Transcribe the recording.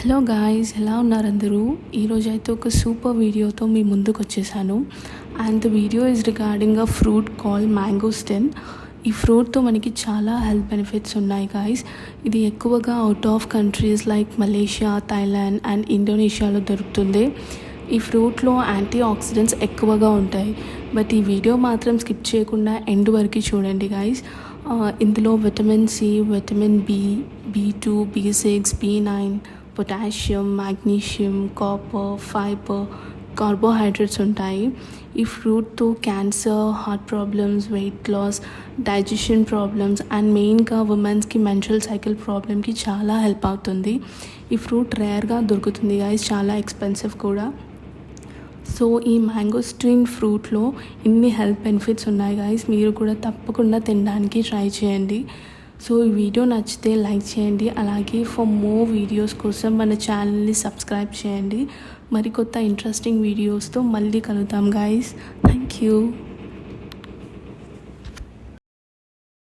Hello guys ఎలా ఉన్నారు అందరూ ఈరోజు అయితే ఒక సూపర్ వీడియోతో మీ ముందుకు వచ్చేసాను and the video is regarding a fruit call mangosteen ఈ ఫ్రూట్తో మనకి చాలా హెల్త్ బెనిఫిట్స్ ఉన్నాయి గాయస్. ఇది ఎక్కువగా out of countries like Malaysia Thailand and ఇండోనేషియాలో దొరుకుతుంది. ఈ ఫ్రూట్లో యాంటీ ఆక్సిడెంట్స్ ఎక్కువగా ఉంటాయి. బట్ ఈ వీడియో మాత్రం స్కిప్ చేయకుండా ఎండ్ వరకు చూడండి గాయస్. ఇందులో vitamin C vitamin B B two B six B nine potassium magnesium copper fibre carbohydrates ఉంటాయి. ఈ ఫ్రూట్తో cancer heart problems weight loss digestion problems and మెయిన్గా ఉమెన్స్కి మెన్స్ట్రల్ సైకిల్ ప్రాబ్లమ్కి చాలా హెల్ప్ అవుతుంది. ఈ ఫ్రూట్ రేర్గా దొరుకుతుంది గాయస్ చాలా ఎక్స్పెన్సివ్ కూడా. సో ఈ మ్యాంగోస్ట్రీన్ ఫ్రూట్లో ఇన్ని హెల్త్ బెనిఫిట్స్ ఉన్నాయి గాయస్ మీరు కూడా తప్పకుండా తినడానికి ట్రై చేయండి. సో ఈ వీడియో నచ్చితే లైక్ చేయండి. అలాగే ఫర్ మోర్ వీడియోస్ కోసం మన ఛానల్ని సబ్స్క్రైబ్ చేయండి. మరికొత్త ఇంట్రెస్టింగ్ వీడియోస్తో మళ్ళీ కలుద్దాం గాయస్ థ్యాంక్ యూ